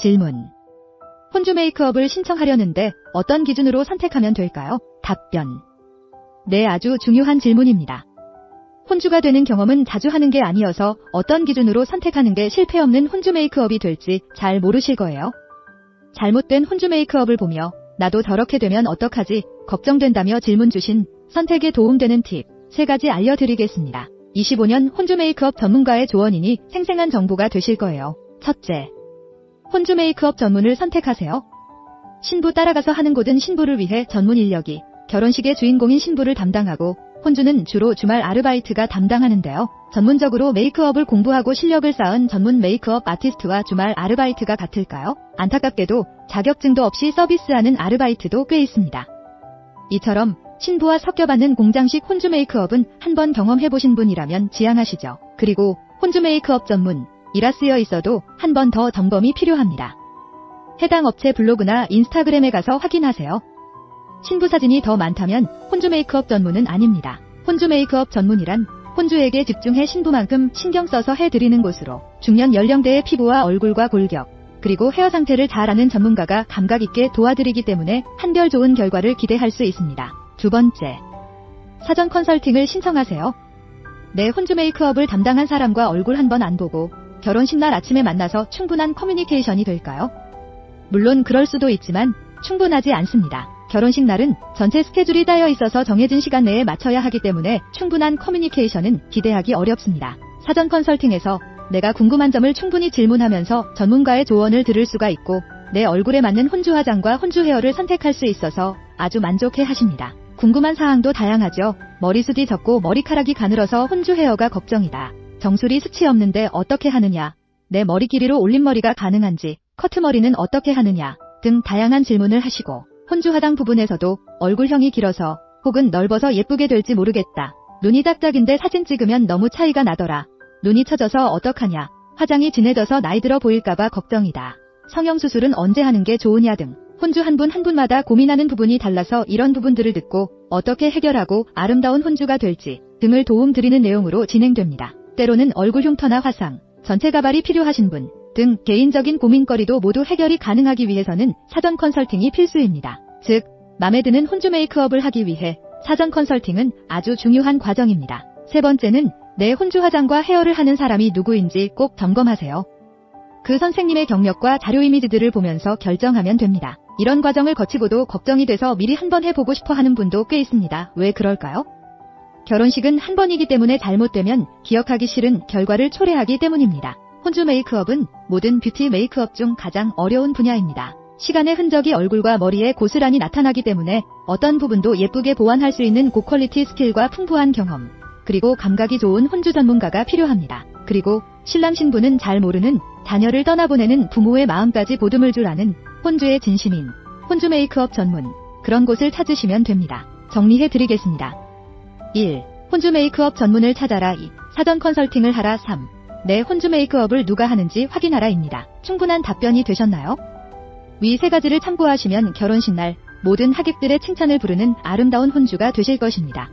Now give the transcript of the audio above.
질문. 혼주 메이크업을 신청하려는데 어떤 기준으로 선택하면 될까요? 답변. 네, 아주 중요한 질문입니다. 혼주가 되는 경험은 자주 하는 게 아니어서 어떤 기준으로 선택하는 게 실패 없는 혼주 메이크업이 될지 잘 모르실 거예요. 잘못된 혼주 메이크업을 보며 나도 저렇게 되면 어떡하지 걱정된다며 질문 주신 선택에 도움되는 팁 3가지 알려드리겠습니다. 25년 혼주 메이크업 전문가의 조언이니 생생한 정보가 되실 거예요. 첫째, 혼주 메이크업 전문을 선택하세요. 신부 따라가서 하는 곳은 신부를 위해 전문 인력이 결혼식의 주인공인 신부를 담당하고 혼주는 주로 주말 아르바이트가 담당하는데요. 전문적으로 메이크업을 공부하고 실력을 쌓은 전문 메이크업 아티스트와 주말 아르바이트가 같을까요? 안타깝게도 자격증도 없이 서비스하는 아르바이트도 꽤 있습니다. 이처럼 신부와 섞여받는 공장식 혼주 메이크업은 한번 경험해보신 분이라면 지향하시죠. 그리고 혼주 메이크업 전문, 이라 쓰여 있어도 한 번 더 점검이 필요합니다. 해당 업체 블로그나 인스타그램에 가서 확인하세요. 신부 사진이 더 많다면 혼주 메이크업 전문은 아닙니다. 혼주 메이크업 전문이란 혼주에게 집중해 신부만큼 신경 써서 해드리는 곳으로 중년 연령대의 피부와 얼굴과 골격, 그리고 헤어 상태를 잘 아는 전문가가 감각 있게 도와드리기 때문에 한결 좋은 결과를 기대할 수 있습니다. 두 번째, 사전 컨설팅을 신청하세요. 내 혼주 메이크업을 담당한 사람과 얼굴 한 번 안 보고 결혼식 날 아침에 만나서 충분한 커뮤니케이션이 될까요? 물론 그럴 수도 있지만 충분하지 않습니다. 결혼식 날은 전체 스케줄이 따여 있어서 정해진 시간 내에 맞춰야 하기 때문에 충분한 커뮤니케이션은 기대하기 어렵습니다. 사전 컨설팅에서 내가 궁금한 점을 충분히 질문하면서 전문가의 조언을 들을 수가 있고 내 얼굴에 맞는 혼주 화장과 혼주 헤어를 선택할 수 있어서 아주 만족해 하십니다. 궁금한 사항도 다양하죠. 머리숱이 적고 머리카락이 가늘어서 혼주 헤어가 걱정이다. 정수리 수치 없는데 어떻게 하느냐? 내 머리 길이로 올림머리가 가능한지, 커트머리는 어떻게 하느냐? 등 다양한 질문을 하시고 혼주 화장 부분에서도 얼굴형이 길어서 혹은 넓어서 예쁘게 될지 모르겠다. 눈이 짝짝인데 사진 찍으면 너무 차이가 나더라. 눈이 처져서 어떡하냐. 화장이 진해져서 나이 들어 보일까봐 걱정이다. 성형수술은 언제 하는 게 좋으냐 등 혼주 한 분한 분마다 고민하는 부분이 달라서 이런 부분들을 듣고 어떻게 해결하고 아름다운 혼주가 될지 등을 도움 드리는 내용으로 진행됩니다. 때로는 얼굴 흉터나 화상, 전체 가발이 필요하신 분 등 개인적인 고민거리도 모두 해결이 가능하기 위해서는 사전 컨설팅이 필수입니다. 즉, 마음에 드는 혼주 메이크업을 하기 위해 사전 컨설팅은 아주 중요한 과정입니다. 세 번째는 내 혼주 화장과 헤어를 하는 사람이 누구인지 꼭 점검하세요. 그 선생님의 경력과 자료 이미지들을 보면서 결정하면 됩니다. 이런 과정을 거치고도 걱정이 돼서 미리 한번 해보고 싶어 하는 분도 꽤 있습니다. 왜 그럴까요? 결혼식은 한 번이기 때문에 잘못되면 기억하기 싫은 결과를 초래하기 때문입니다. 혼주 메이크업은 모든 뷰티 메이크업 중 가장 어려운 분야입니다. 시간의 흔적이 얼굴과 머리에 고스란히 나타나기 때문에 어떤 부분도 예쁘게 보완할 수 있는 고퀄리티 스킬과 풍부한 경험, 그리고 감각이 좋은 혼주 전문가가 필요합니다. 그리고 신랑 신부는 잘 모르는 자녀를 떠나보내는 부모의 마음까지 보듬을 줄 아는 혼주의 진심인 혼주 메이크업 전문 그런 곳을 찾으시면 됩니다. 정리해 드리겠습니다. 1. 혼주 메이크업 전문을 찾아라 2. 사전 컨설팅을 하라 3. 내 혼주 메이크업을 누가 하는지 확인하라입니다. 충분한 답변이 되셨나요? 위 세 가지를 참고하시면 결혼식 날 모든 하객들의 칭찬을 부르는 아름다운 혼주가 되실 것입니다.